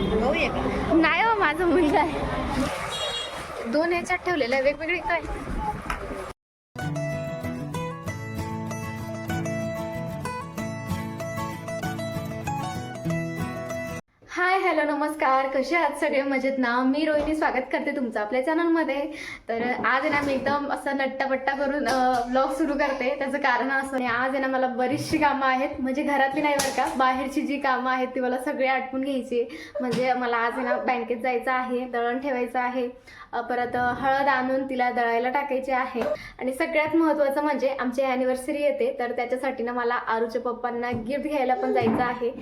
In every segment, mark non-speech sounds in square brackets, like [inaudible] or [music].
नाही हो माझा मुलगा आहे. दोन ह्याच्यात ठेवलेलं आहे. वेगवेगळी काय? हॅलो नमस्कार. कसे आहात सगळे? मजेत ना? मी रोहिणी स्वागत करते तुमचं आपल्या चॅनलमध्ये. तर आज ना मी एकदम असं नट्टापट्टा करून ब्लॉग सुरू करते. त्याचं कारण असं आहे, आज आहे ना मला बरीचशी कामं आहेत. म्हणजे घरातली नाही बरं का बाहेरची जी कामं आहेत ती मला सगळी आटपून घ्यायची. म्हणजे मला आज ना बँकेत जायचं आहे दळण ठेवायचं आहे. परत हळद आणून तिला दळायला टाकायची आहे. आणि सगळ्यात महत्त्वाचं म्हणजे आमची अॅनिव्हर्सरी येते. तर त्याच्यासाठी ना मला आरूच्या पप्पांना गिफ्ट घ्यायला पण जायचं आहे.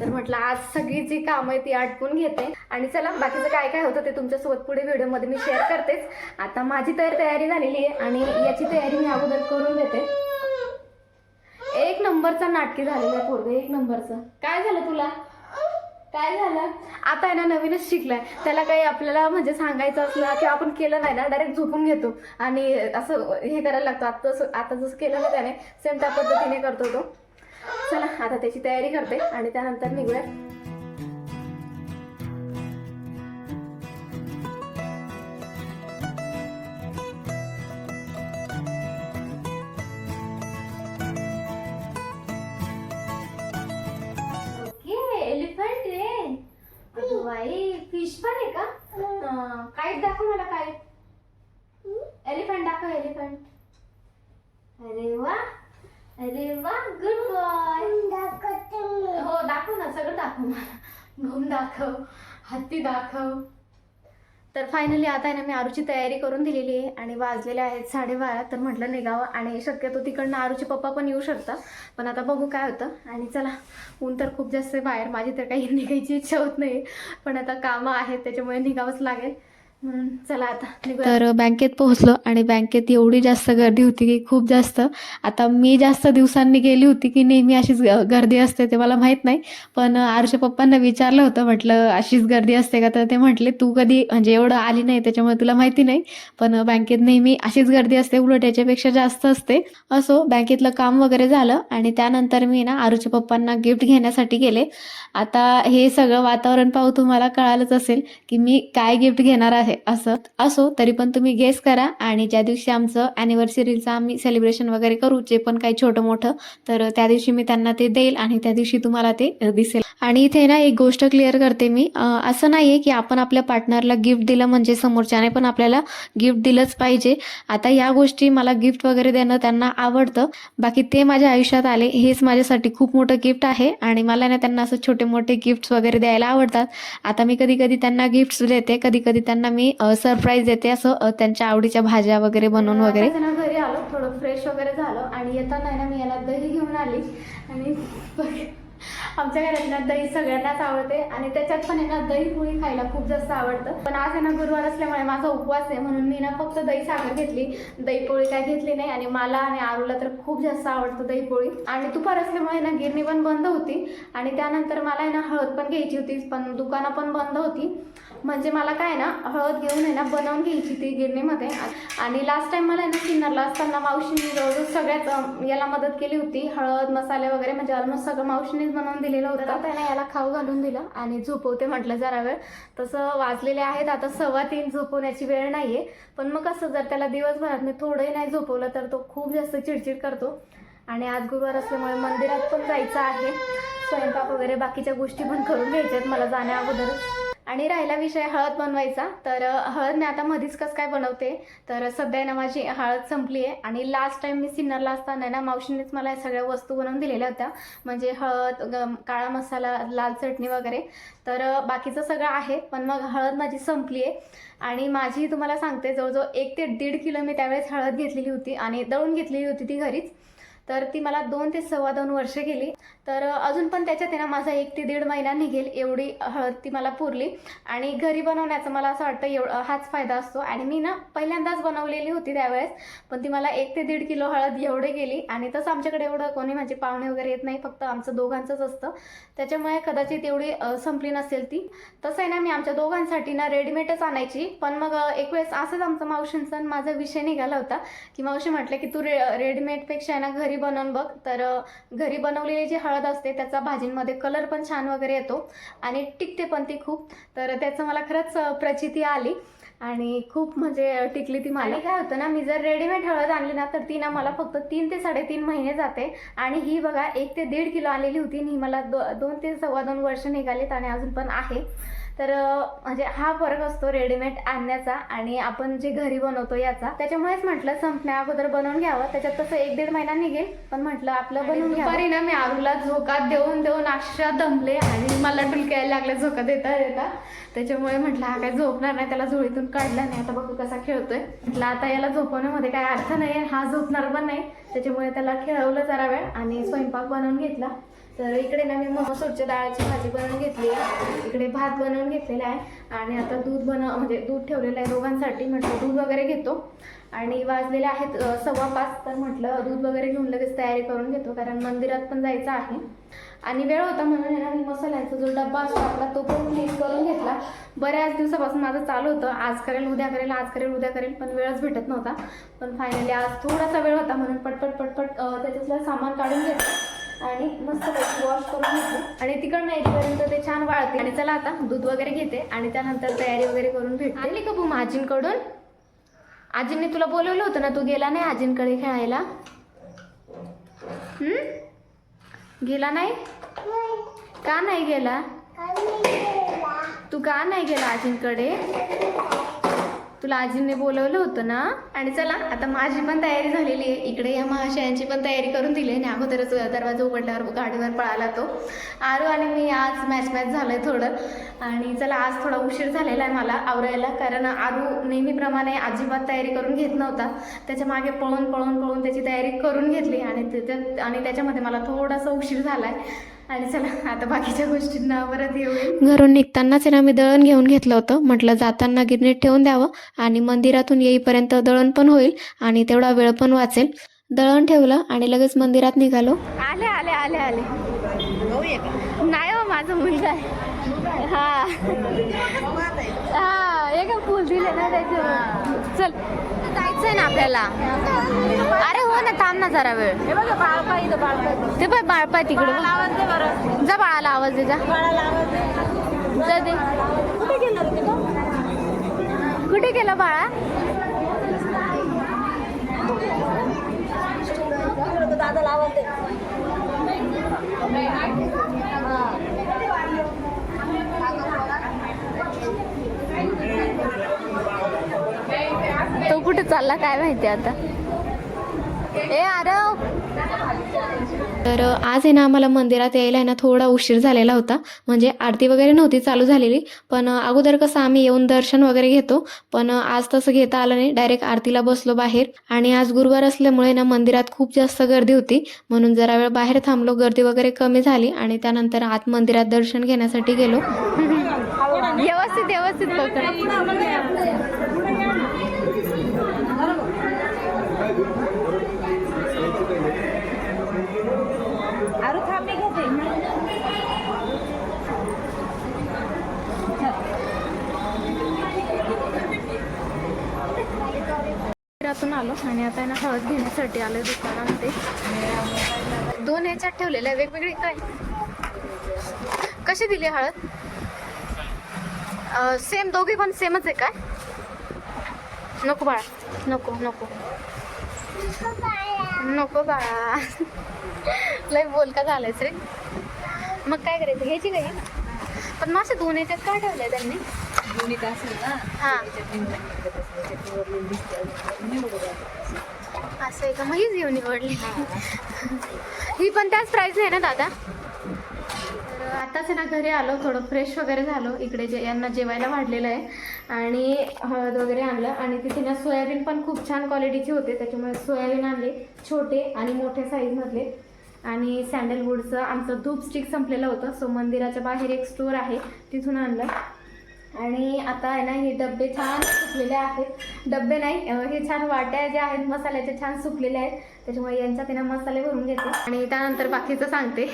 तर म्हटलं आज सगळी जी कामं आहे ती आटपून घेते. आणि चला बाकीचं काय काय होतं ते तुमच्यासोबत पुढे व्हिडिओमध्ये मी शेअर करतेच. आता माझी तर तयारी झालेली आहे आणि याची तयारी मी अगोदर करून देते. एक नंबरचा नाटकी झालेला आहे पोरग एक नंबरचं. काय झालं तुला? काय झालं? आता आहे ना नवीनच शिकलाय. त्याला काही आपल्याला म्हणजे सांगायचं असलं किंवा आपण केलं नाही ना डायरेक्ट झोपून घेतो. आणि असं हे करायला लागतं. आता जसं आता जसं केलं ना त्याने सेम त्या पद्धतीने करतो तो. चला आता त्याची तयारी करते आणि त्यानंतर निघूया. ओके एलिफंट रे अगं बाई फिश पण आहे का? अं, काईट दाखव मला काय एलिफंट दाखव एलिफंट अरे वा अरे वा गुड बॉय हो दाखव ना सगळं दाखव मला घुम दाखव हत्ती दाखव. तर फायनली आता आहे ना मी आरूची तयारी करून दिलेली आहे आणि वाजलेले आहेत साडेबारा. तर म्हटलं निघावं आणि शक्यतो तिकडनं आरूचे पप्पा पण येऊ शकतं पण आता बघू काय होतं. आणि चला ऊन तर खूप जास्त आहे बाहेर. माझी तर काही [laughs] निघायची इच्छा होत नाही. पण आता कामं आहेत त्याच्यामुळे निघावंच लागेल. म्हणून चला आता तर बँकेत पोहोचलो आणि बँकेत एवढी जास्त गर्दी होती की खूप जास्त. आता मी जास्त दिवसांनी गेली होती की नेहमी अशीच ग- गर्दी असते ते मला माहीत नाही. पण आरशे पप्पांना विचारलं होतं म्हटलं अशीच गर्दी असते का? तर ते म्हटले तू कधी म्हणजे एवढं आली नाही त्याच्यामुळे तुला माहिती नाही. पण बँकेत नेहमी अशीच गर्दी असते उलट याच्यापेक्षा जास्त असते. असो बँकेतलं काम वगैरे झालं आणि त्यानंतर मी ना आरूच्या पप्पांना गिफ्ट घेण्यासाठी गेले. आता हे सगळं वातावरण पाहू तुम्हाला कळालंच असेल की मी काय गिफ्ट घेणार आहे. असं असो तरी पण तुम्ही गेस करा आणि ज्या दिवशी आमचं ॲनिव्हर्सरीचं आम्ही सेलिब्रेशन वगैरे करू जे पण काही छोटं मोठं तर त्या दिवशी मी त्यांना ते देईल आणि त्या दिवशी तुम्हाला ते दिसेल. आणि इथे ना एक गोष्ट क्लिअर करते मी. असं नाही आहे की आपण आपल्या पार्टनरला गिफ्ट दिलं म्हणजे समोरच्याने पण आपल्याला गिफ्ट दिलंच पाहिजे. आता या गोष्टी मला गिफ्ट वगैरे देणं त्यांना आवडतं. बाकी ते माझ्या आयुष्यात आले. हेच माझ्यासाठी खूप मोठं गिफ्ट आहे आणि मला ना त्यांना असं छोटे मोठे गिफ्ट्स वगैरे द्यायला आवडतात. आता मी कधी कधी त्यांना गिफ्ट्स देते. कधी कधी त्यांना मी सरप्राईज देते असं त्यांच्या आवडीच्या भाज्या वगैरे बनवून वगैरे. घरी आलो थोडं फ्रेश वगैरे झालं आणि येताना ना मी याला दही घेऊन आली आणि आमच्या घरात ना दही सगळ्यांनाच आवडते आणि त्याच्यात पण आहे ना दही पोळी खायला खूप जास्त आवडतं. पण आज आहे ना गुरुवार असल्यामुळे माझा उपवास आहे म्हणून मी ना फक्त दही साखर घेतली. दही पोळी काय घेतली नाही आणि मला आणि आरूला तर खूप जास्त आवडतं दही पोळी. आणि दुपार असल्यामुळे ना गिरणी पण बंद होती. आणि त्यानंतर मला आहे ना हळद पण घ्यायची होती पण दुकानं पण बंद होती. म्हणजे मला काय ना हळद घेऊन आहे ना बनवून घ्यायची ती गिरणीमध्ये. आणि लास्ट टाइम मला आहे ना सिन्नरला असताना मावशीने जवळजवळ सगळ्यात याला मदत केली होती. हळद मसाले वगैरे म्हणजे ऑलमोस्ट सगळं मावशीने मावशीनेच बनवून दिलेलं होतं. आता आहे ना याला खाऊ घालून दिलं आणि झोपवते म्हटलं जरा वेळ. तसं वाजलेले आहेत आता सव्वा तीन झोपवण्याची वेळ नाही आहे पण मग कसं जर त्याला दिवसभरात मी थोडंही नाही झोपवलं तर तो खूप जास्त चिडचिड करतो. आणि आज गुरुवार असल्यामुळे मंदिरात पण जायचं आहे. स्वयंपाक वगैरे बाकीच्या गोष्टी पण करून घ्यायच्या आहेत मला जाण्या अगोदरच. आणि राहिला विषय हळद बनवायचा. तर हळद मी आता मधीच कसं काय बनवते? तर सध्या आहे ना माझी हळद संपली आहे. आणि लास्ट टाइम मी सिन्नरला असताना ना मावशीनेच मला या सगळ्या वस्तू बनवून दिलेल्या होत्या. म्हणजे हळद ग- काळा मसाला लाल चटणी वगैरे. तर बाकीचं सगळं आहे. पण मग हळद माझी संपली आहे. आणि माझी तुम्हाला सांगते जवळजवळ एक ते दीड किलो मी त्यावेळेस हळद घेतलेली होती. आणि दळून घेतलेली होती ती घरीच. तर ती मला दोन ते सव्वा दोन वर्ष गेली. तर अजून पण त्याच्यात आहे ना माझा एक ते दीड महिना निघेल एवढी हळद ती मला पुरली. आणि घरी बनवण्याचा मला असं वाटतं एव हाच फायदा असतो. आणि मी ना पहिल्यांदाच बनवलेली होती त्यावेळेस पण ती मला एक ते दीड किलो हळद एवढे गेली. आणि तसं आमच्याकडे एवढं कोणी म्हणजे पाहुणे वगैरे येत नाही फक्त आमचं दोघांचंच असतं. त्याच्यामुळे कदाचित एवढी संपली नसेल ती. तसं आहे ना मी आमच्या दोघांसाठी ना रेडीमेडच आणायची. पण मग एक वेळेस असंच आमचं मावशींचा माझा विषय निघाला होता की मावशी म्हटलं की तू रे रेडीमेडपेक्षा आहे ना घरी बनवून बघ. तर घरी बनवलेली जी हळद असते त्याचा भाजींमध्ये कलर पण छान वगैरे येतो आणि टिकते पण ती खूप. तर त्याचं मला खरंच प्रचिती आली आणि खूप म्हणजे टिकली ती मला. काय होतं ना मी जर रेडीमेड हळद आणली ना तर ती ना मला फक्त तीन ते साडेतीन महिने जाते. आणि ही बघा एक ते दीड किलो आलेली होती आणि ही मला दो दोन ते सव्वा दोन वर्ष निघालीत आणि अजून पण आहे. तर म्हणजे हा फरक असतो रेडीमेड आणण्याचा आणि आपण जे घरी बनवतो याचा. त्याच्यामुळेच म्हटलं संपण्या अगोदर बनवून घ्यावं. त्याच्यात तसं एक दीड महिना निघेल पण म्हटलं आपलं बनवून दुपारी ना मी आरूला झोका देऊन देऊन अक्षरा दमले आणि मला डुलक्या यायला लागल्या झोका देता देता. त्याच्यामुळे म्हटलं हा काय झोपणार नाही त्याला झोळीतून काढला नाही. आता बघू कसा खेळतोय. म्हटलं आता याला झोपवण्यामध्ये काय अर्थ नाही हा झोपणार पण नाही. त्याच्यामुळे त्याला खेळवलं जरा वेळ आणि स्वयंपाक बनवून घेतला. तर इकडे ना मी मसूरच्या डाळाची भाजी बनवून घेतली आहे. इकडे भात बनवून घेतलेला आहे. आणि आता दूध बनव म्हणजे दूध ठेवलेलं आहे दोघांसाठी. म्हटलं दूध वगैरे घेतो. आणि वाजलेले आहेत सव्वा पाच. तर म्हटलं दूध वगैरे घेऊन लगेच तयारी करून घेतो कारण मंदिरात पण जायचं आहे. आणि वेळ होता म्हणून ना मी मसाल्याचा जो डब्बा असतो आपला तो पण क्लीन करून घेतला. बऱ्याच दिवसापासून माझं चालू होतं. आज करेल उद्या करेल आज करेल उद्या करेल पण वेळच भेटत नव्हता. पण फायनली आज थोडासा वेळ होता म्हणून पटपट पटपट त्याच्यातलं सामान काढून घेतलं. आणि मस्त वॉश करून घेतलं. आणि तिकडनं येईपर्यंत ते छान वाळते. आणि चला आता दूध वगैरे घेते. आणि त्यानंतर तयारी वगैरे करून भेटते. आली का बुम आजींकडून? आजींनी तुला बोलवलं होतं ना तू गेला नाही आजींकडे खेळायला? हम्म? गेला नाही? का नाही गेला? तू का नाही गेला आजींकडे? तुला आजींनी बोलवलं होतं ना? आणि चला आता माझी पण तयारी झालेली आहे. इकडे या महाशयांची पण तयारी करून दिली आणि अगोदरच दरवाजा उघडल्यावर गाडीवर पळाला तो. आरू आणि मी आज मॅच मॅच झालं आहे थोडं. आणि चला आज थोडा उशीर झालेला आहे मला आवरायला. कारण आरू नेहमीप्रमाणे अजिबात तयारी करून घेत नव्हता. त्याच्यामागे पळून पळून पळून त्याची तयारी करून घेतली. आणि त्याच्यात आणि त्याच्यामध्ये मला थोडासा उशीर झाला आहे आणि चला आता बाकीच्या गोष्टींना परत येऊ घरून निघतानाच आहे ना मी दळण घेऊन घेतलं होतं. म्हटलं जाताना गिरणीत ठेवून द्यावं आणि मंदिरातून येईपर्यंत दळण पण होईल आणि तेवढा वेळ पण वाचेल. दळण ठेवलं आणि लगेच मंदिरात निघालो. आले आले आले आले. नाही हो माझा मुलगा आहे. हा. हा हे का फुल दिले ना त्याचे? चल. जायचंय ना आपल्याला. अरे हो ना थांब ना जरा वेळ. ते पण बाळपा तिकडे बघ. जा बाळाला आवाज दे जा. जा दे. कुठे गेला बाळा? तो कुठे चालला काय माहिती आता? ए आरव! तर आज आहे ना आम्हाला मंदिरात यायला आहे ना थोडा उशीर झालेला होता. म्हणजे आरती वगैरे नव्हती चालू झालेली. पण अगोदर कसं आम्ही येऊन दर्शन वगैरे घेतो. पण आज तसं घेता आलं नाही. डायरेक्ट आरतीला बसलो बाहेर. आणि आज गुरुवार असल्यामुळे ना मंदिरात खूप जास्त गर्दी होती. म्हणून जरा वेळ बाहेर थांबलो. गर्दी वगैरे कमी झाली. आणि त्यानंतर आत मंदिरात दर्शन घेण्यासाठी गेलो. [laughs] व्यवस्थित व्यवस्थित पकड मंदिरातून आलो आणि आता ना हळद घेण्यासाठी आलो दुकानामध्ये. दोन ह्याच्यात ठेवलेलं आहे वेगवेगळी काय? कशी दिली हळद? सेम दोघी पण सेमच आहे काय? नको बाळा नको नको. नको बाळा. लय बोलका झालायच रे. मग काय करायचं? घ्यायची काही पण मासे दोन याच्यात काय ठेवलंय त्यांनी? हा. असं आहे का? मग हीच घेऊन निवडली. ही पण त्याच प्राइस आहे ना दादा? आताच आहे ना घरी आलो थोडं फ्रेश वगैरे झालो. इकडे जे यांना जेवायला वाढलेलं आहे. आणि हळद वगैरे आणलं. आणि तिथे ना सोयाबीन पण खूप छान क्वालिटीचे होते. त्याच्यामुळे सोयाबीन आणले छोटे आणि मोठ्या साईजमधले आणि सँडलवूडचं आमचं धूप स्टिक संपलेलं होतं. सो मंदिराच्या बाहेर एक स्टोर आहे. तिथून आणलं. आणि आता आहे ना हे डबे छान सुकलेले आहेत. डबे नाही हे छान वाट्या ज्या आहेत मसाल्याच्या छान सुकलेल्या आहेत. त्याच्यामुळे यांच्यात आहे ना मसाले भरून घेते. आणि त्यानंतर बाकीचं सांगते.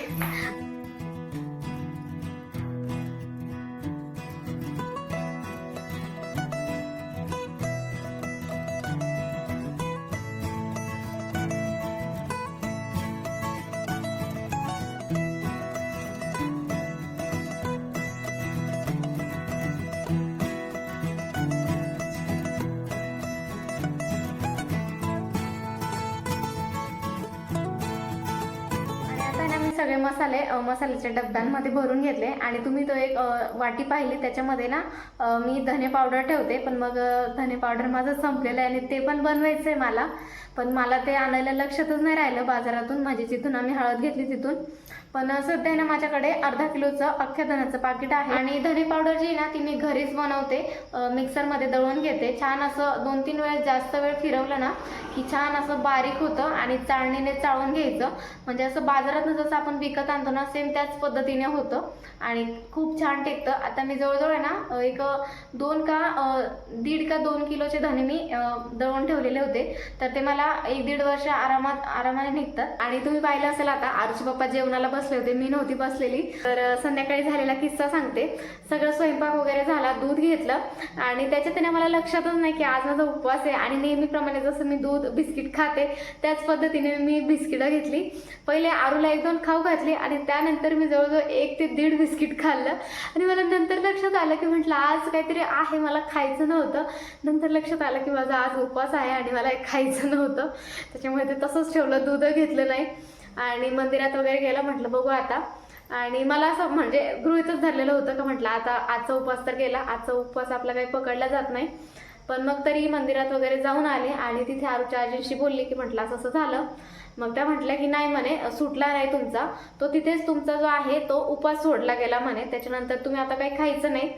सगळे मसाले मसाल्याच्या डब्यांमध्ये भरून घेतले आणि तुम्ही तो एक वाटी पाहिली त्याच्यामध्ये ना मी धने पावडर ठेवते पण मग धने पावडर माझं संपलेलं आहे आणि ते पण बनवायचं आहे मला. पण मला ते आणायला लक्षातच नाही राहिलं बाजारातून माझी जिथून आम्ही हळद घेतली तिथून. पण सध्या ना माझ्याकडे अर्धा किलोचं अख्ख्या धण्याचं पाकिट आहे. आणि धने पावडर जी आहे ना ती मी घरीच बनवते. मिक्सरमध्ये दळून घेते. छान असं दोन तीन वेळेस जास्त वेळ फिरवलं ना की छान असं बारीक होतं आणि चाळणीने चाळून घ्यायचं. म्हणजे असं बाजारातनं जसं आपण विकत आणतो ना सेम त्याच पद्धतीने होतं. आणि खूप छान टेकतं. आता मी जवळजवळ आहे ना एक दोन का दीड का दोन किलोचे धने मी दळून ठेवलेले होते. तर ते मला एक दीड वर्ष आरामात आरामाने निघतात. आणि तुम्ही पाहिलं असेल आता आरुषी पप्पा जेवणाला बसले होते मी नव्हती बसलेली. तर संध्याकाळी झालेला किस्सा सांगते. सगळं स्वयंपाक वगैरे झाला दूध घेतलं. आणि त्याच्यात त्याने मला लक्षातच नाही की आज माझा उपवास आहे. आणि नेहमीप्रमाणे जसं मी दूध बिस्किट खाते त्याच पद्धतीने मी बिस्किटं घेतली. पहिले आरूला एक दोन खाऊ घातली आणि त्यानंतर मी जवळजवळ एक ते दीड बिस्किट खाल्लं. आणि मला नंतर लक्षात आलं की म्हटलं आज काहीतरी आहे मला खायचं नव्हतं. नंतर लक्षात आलं की माझा आज उपवास आहे आणि मला हे खायचं नव्हतं. त्याच्यामुळे ते तसंच ठेवलं दूध घेतलं नाही. आणि मंदिरात वगैरे गेलं म्हटलं बघू आता. आणि मला असं म्हणजे गृहितच धरलेलं होतं का म्हटलं आता आजचा उपवास तर गेला आजचा उपवास आपला काही पकडला जात नाही. पण मग तरी मंदिरात वगैरे जाऊन आले आणि तिथे आरुच्या आजींशी बोलली की म्हटलं असं असं झालं. मग त्या म्हटल्या की नाही म्हणे सुटला नाही तुमचा. तो तिथेच तुमचा जो आहे तो उपवास सोडला गेला म्हणे. त्याच्यानंतर तुम्ही आता काही खायचं नाही.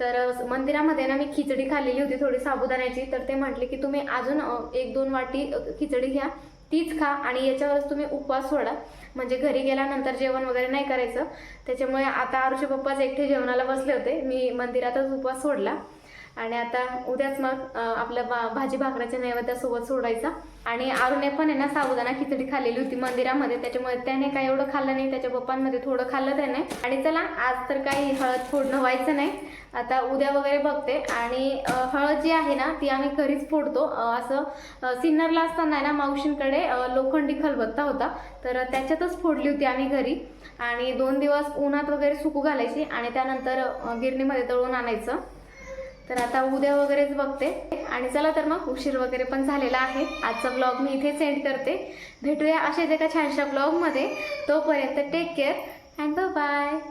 तर मंदिरामध्ये ना मी खिचडी खाल्लेली होती थोडी साबुदाण्याची. तर ते म्हटले की तुम्ही अजून एक दोन वाटी खिचडी घ्या. तीच खा आणि याच्यावरच तुम्ही उपवास सोडा. म्हणजे घरी गेल्यानंतर जेवण वगैरे नाही करायचं. त्याच्यामुळे आता आरुषे पप्पाच एकटे जेवणाला बसले होते. मी मंदिरातच उपवास सोडला. आणि आता उद्याच मग आपल्या बा भाजी भाकराच्या नैवेद्यासोबत सोडायचा. आणि अरुणे पण आहे ना साबुदाणा खिचडी खाल्लेली होती मंदिरामध्ये. त्याच्यामुळे त्याने काय एवढं खाल्लं नाही त्याच्या पप्पांमध्ये थोडं खाल्लं त्याने. आणि चला आज तर काही हळद फोडणं व्हायचं नाही. आता उद्या वगैरे बघते. आणि हळद जी आहे ना ती आम्ही घरीच फोडतो. असं सिन्नरला असताना आहे ना मावशींकडे लोखंडी खलबत्ता होता. तर त्याच्यातच फोडली होती आम्ही घरी. आणि दोन दिवस उन्हात वगैरे सुकू घालायची आणि त्यानंतर गिरणीमध्ये तळून आणायचं. तर आता उद्या वगैरेच बघते. आणि चला तर मग उशीर वगैरे पण झालेला आहे. आजचा ब्लॉग मी इथे सेंड करते. भेटूया अशाच एका छानशा ब्लॉगमध्ये तोपर्यंत टेक केअर अँड बाय